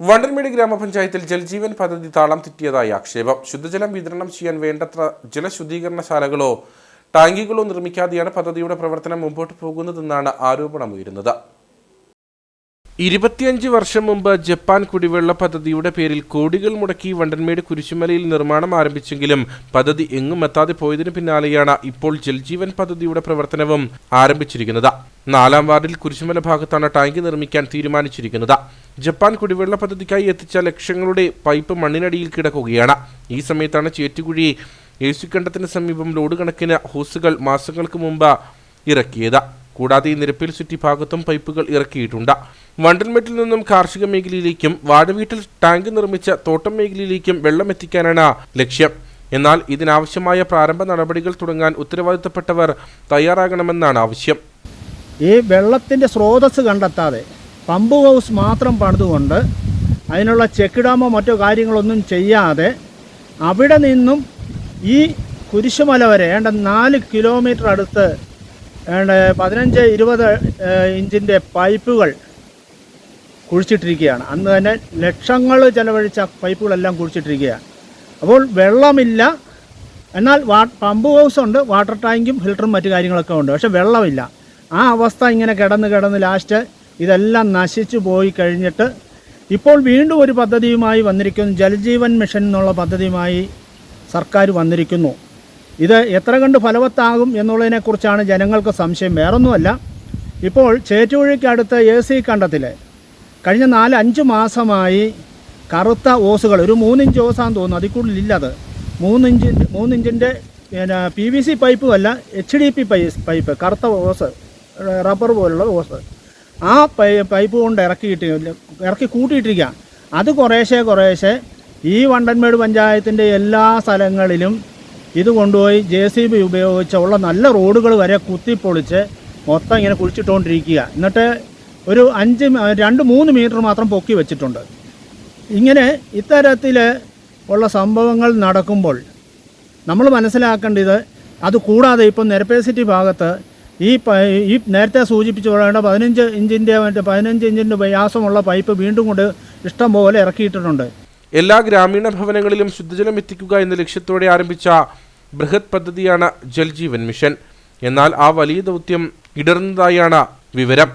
വണ്ടൻമേട് ഗ്രാമപഞ്ചായത്തിൽ ജൽജീവൻ പദ്ധതി താളം തെറ്റിയതായി ആക്ഷേപം. ശുദ്ധജലം വിതരണം ചെയ്യാൻ വേണ്ടത്ര ജലശുദ്ധീകരണശാലകളോ ടാങ്കികളോ നിർമ്മിക്കാതെയാണ് പദ്ധതിയുടെ പ്രവർത്തനം മുമ്പോട്ട് പോകുന്നതെന്നാണ് ആരോപണമുയരുന്നത്. ഇരുപത്തിയഞ്ച് വർഷം മുമ്പ് ജപ്പാൻ കുടിവെള്ള പദ്ധതിയുടെ പേരിൽ കോടികൾ മുടക്കി വണ്ടൻമേട് കുരിശുമലയിൽ നിർമ്മാണം ആരംഭിച്ചെങ്കിലും പദ്ധതി എങ്ങും എത്താതെ പോയതിനു പിന്നാലെയാണ് ഇപ്പോൾ ജൽജീവൻ പദ്ധതിയുടെ പ്രവർത്തനവും ആരംഭിച്ചിരിക്കുന്നത്. നാലാം വാർഡിൽ കുരിശുമല ഭാഗത്താണ് ടാങ്ക് നിർമ്മിക്കാൻ തീരുമാനിച്ചിരിക്കുന്നത്. ജപ്പാൻ കുടിവെള്ള പദ്ധതിക്കായി എത്തിച്ച ലക്ഷങ്ങളുടെ പൈപ്പ് മണ്ണിനടിയിൽ കിടക്കുകയാണ്. ഈ സമയത്താണ് ചേറ്റുകുഴി യേശുക്കണ്ടത്തിന് സമീപം ലോഡ് കണക്കിന് ഹോസുകൾ മാസങ്ങൾക്ക് മുമ്പ് ഇറക്കിയത്. കൂടാതെ ഈ നിരപ്പിൽ ചുറ്റി ഭാഗത്തും പൈപ്പുകൾ ഇറക്കിയിട്ടുണ്ട്. വണ്ടൻമെട്ടിൽ നിന്നും കാർഷിക മേഖലയിലേക്കും വാഴവീട്ടിൽ ടാങ്ക് നിർമ്മിച്ച തോട്ടം മേഖലയിലേക്കും വെള്ളം എത്തിക്കാനാണ് ലക്ഷ്യം. എന്നാൽ ഇതിനാവശ്യമായ പ്രാരംഭ നടപടികൾ തുടങ്ങാൻ ഉത്തരവാദിത്തപ്പെട്ടവർ തയ്യാറാകണമെന്നാണ് ആവശ്യം. ഈ വെള്ളത്തിന്റെ സ്രോതസ് കണ്ടെത്താതെ പമ്പ് ഹൗസ് മാത്രം പണിതുകൊണ്ട് അതിനുള്ള ചെക്ക് ഡാമോ മറ്റോ കാര്യങ്ങളൊന്നും ചെയ്യാതെ അവിടെ നിന്നും ഈ കുരിശുമല വരെ ഏണ്ട നാല് കിലോമീറ്റർ അടുത്ത് പതിനഞ്ച് ഇരുപത് ഇഞ്ചിന്റെ പൈപ്പുകൾ കുഴിച്ചിട്ടിരിക്കുകയാണ്. അന്ന് തന്നെ ലക്ഷങ്ങൾ ചെലവഴിച്ച പൈപ്പുകളെല്ലാം കുഴിച്ചിട്ടിരിക്കുകയാണ്. അപ്പോൾ വെള്ളമില്ല. എന്നാൽ വാ പമ്പ് ഹൗസ് ഉണ്ട് വാട്ടർ ടാങ്കും ഫിൽറ്ററും മറ്റു കാര്യങ്ങളൊക്കെ ഉണ്ട്. പക്ഷെ വെള്ളമില്ല. ആ അവസ്ഥ ഇങ്ങനെ കിടന്ന് കിടന്ന് ലാസ്റ്റ് ഇതെല്ലാം നശിച്ചു പോയി കഴിഞ്ഞിട്ട് ഇപ്പോൾ വീണ്ടും ഒരു പദ്ധതിയുമായി വന്നിരിക്കുന്നു. ജലജീവൻ മിഷൻ എന്നുള്ള പദ്ധതിയുമായി സർക്കാർ വന്നിരിക്കുന്നു. ഇത് എത്ര കണ്ട് ഫലവത്താകും എന്നുള്ളതിനെക്കുറിച്ചാണ് ജനങ്ങൾക്ക് സംശയം. വേറൊന്നുമല്ല. ഇപ്പോൾ ചേറ്റുവഴിക്കടുത്ത് എ സി കണ്ടത്തിൽ കഴിഞ്ഞ നാല് അഞ്ച് മാസമായി കറുത്ത ഓസുകൾ ഒരു മൂന്നിഞ്ച് ഓസാന്ന് തോന്നുന്നു അതിൽ കൂടുതലില്ല അത് മൂന്നിഞ്ച് മൂന്നിഞ്ചിന്റെ പിന്നെ പി വി സി പൈപ്പും അല്ല എച്ച് ഡി പി പൈപ്പ് കറുത്ത ഓസ് റബ്ബർ പോലുള്ള ഓസ്. ആ പൈപ്പ് കൊണ്ട് ഇറക്കിയിട്ട് ഇറക്കി കൂട്ടിയിട്ടിരിക്കുക അത് കുറേശ്ശെ കുറേശ്ശെ ഈ വണ്ടൻമേട് പഞ്ചായത്തിന്റെ എല്ലാ സ്ഥലങ്ങളിലും ഇത് കൊണ്ടുപോയി ജെ സി ബി ഉപയോഗിച്ച് ഉള്ള നല്ല റോഡുകൾ വരെ കുത്തിപ്പൊളിച്ച് മൊത്തം ഇങ്ങനെ കുഴിച്ചിട്ടുകൊണ്ടിരിക്കുക എന്നിട്ട് ഒരു അഞ്ച് രണ്ട് മൂന്ന് മീറ്റർ മാത്രം പൊക്കി വെച്ചിട്ടുണ്ട്. ഇങ്ങനെ ഇത്തരത്തിൽ ഉള്ള സംഭവങ്ങൾ നടക്കുമ്പോൾ നമ്മൾ മനസ്സിലാക്കേണ്ടത് അത് കൂടാതെ ഇപ്പം നെരപ്പേസിറ്റി ഭാഗത്ത് ഈ ഈ നേരത്തെ സൂചിപ്പിച്ചു പറയേണ്ട പതിനഞ്ച് ഇഞ്ചിന്റെ മറ്റേ പതിനഞ്ച് ഇഞ്ചിന്റെ വ്യാസമുള്ള പൈപ്പ് വീണ്ടും കൊണ്ട് ഇഷ്ടം പോലെ ഇറക്കിയിട്ടുണ്ട് എല്ലാ ഗ്രാമീണ ഭവനങ്ങളിലും ശുദ്ധജലം എത്തിക്കുക എന്ന ലക്ഷ്യത്തോടെ ആരംഭിച്ച ബൃഹത് പദ്ധതിയാണ് ജൽജീവൻ മിഷൻ. എന്നാൽ ആ വലിയ ദൗത്യം ഇടർന്നതായാണ് വിവരം.